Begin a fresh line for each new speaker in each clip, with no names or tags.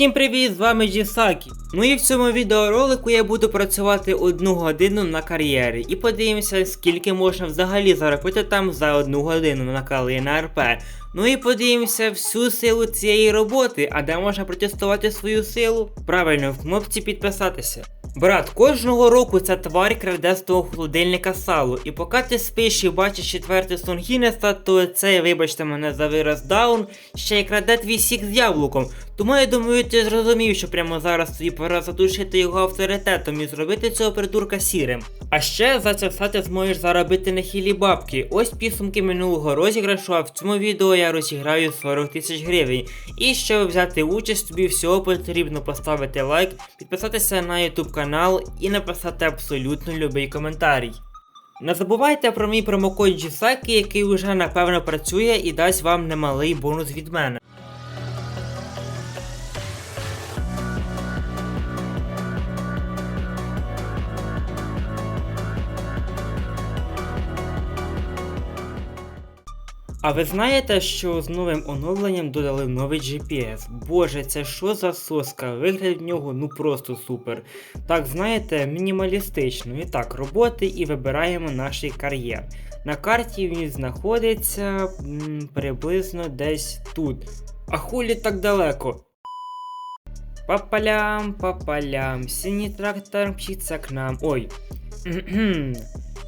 Всім привіт, з вами Джісакі. Ну і в цьому відеоролику я буду працювати одну годину на кар'єрі і подивимося, скільки можна взагалі заробити там за одну годину на кали на РП. Ну і подивимося всю силу цієї роботи, а де можна протестувати свою силу? Правильно, в кнопці підписатися. Брат, кожного року ця тварь краде з того холодильника сало, і поки ти спиш і бачиш четвертий сон Гіннеса, то цей, вибачте мене за вираз даун, ще й краде твій сік з яблуком. Тому я думаю, ти зрозумів, що прямо зараз тобі пора задушити його авторитетом і зробити цього придурка сірим. А ще за це все ти зможеш заробити нехилі бабки. Ось підсумки минулого розіграшу, а в цьому відео я розіграю 40 тисяч гривень. І щоб взяти участь, тобі всього потрібно поставити лайк, підписатися на YouTube канал і написати абсолютно любий коментарій. Не забувайте про мій промокод GSAKI, який вже напевно працює і дасть вам немалий бонус від мене. А ви знаєте, що з новим оновленням додали новий GPS? Боже, це що за соска? Вигляд в нього ну просто супер. Так, знаєте, мінімалістично. І так, роботи і вибираємо наш кар'єр. На карті він знаходиться м, приблизно десь тут. А хулі так далеко. Папалям, папалям, синій трактор мчиться к нам. Ой.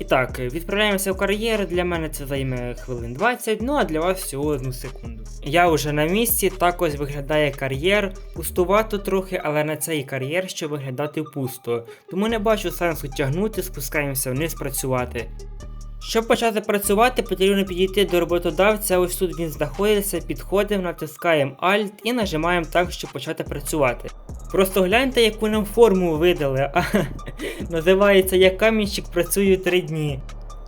І так, відправляємося в кар'єр. Для мене це займе хвилин 20, ну а для вас всього одну секунду. Я вже на місці, так ось виглядає кар'єр. Пустувато трохи, але на цей кар'єр ще виглядати пусто. Тому не бачу сенсу тягнути, спускаємося вниз працювати. Щоб почати працювати, потрібно підійти до роботодавця. Ось тут він знаходиться, підходимо, натискаємо Alt і нажимаємо так, щоб почати працювати. Просто гляньте, яку нам форму видали. А, називається як камінчик працюю 3 дні.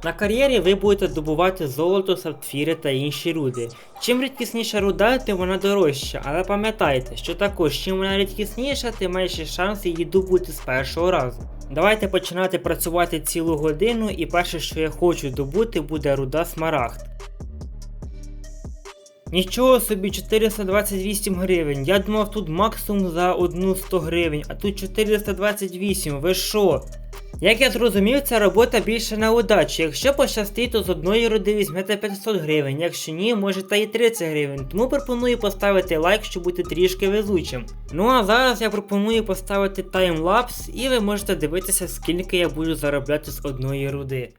На кар'єрі ви будете добувати золото, сапфіри та інші руди. Чим рідкісніша руда, тим вона дорожча, але пам'ятайте, що також чим вона рідкісніша, тим менший шанс її добути з першого разу. Давайте починати працювати цілу годину, і перше, що я хочу добути, буде руда смарагд. Нічого собі 428 гривень. Я думав тут максимум за одну 100 гривень, а тут 428. Ви що? Як я зрозумів, ця робота більше на удачу. Якщо пощастить, то з одної руди візьмете 500 гривень, якщо ні, може та й 30 гривень. Тому пропоную поставити лайк, щоб бути трішки везучим. Ну а зараз я пропоную поставити таймлапс, і ви можете дивитися, скільки я буду заробляти з одної руди.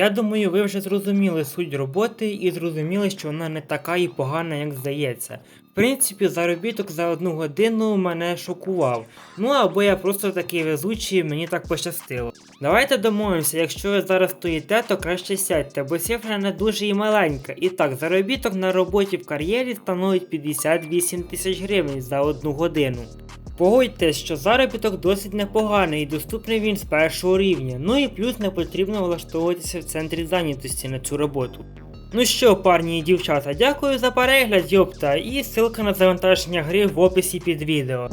Я думаю, ви вже зрозуміли суть роботи і зрозуміли, що вона не така і погана, як здається. В принципі, заробіток за одну годину мене шокував. Ну або я просто такий везучий, мені так пощастило. Давайте домовимося, якщо ви зараз стоїте, то краще сядьте, бо цифра не дуже і маленька. І так, заробіток на роботі в кар'єрі становить 58 тисяч гривень за одну годину. Погодьтесь, що заробіток досить непоганий і доступний він з першого рівня. Ну і плюс не потрібно влаштовуватися в центрі зайнятості на цю роботу. Ну що, парні і дівчата, дякую за перегляд, йопта, і ссылка на завантаження гри в описі під відео.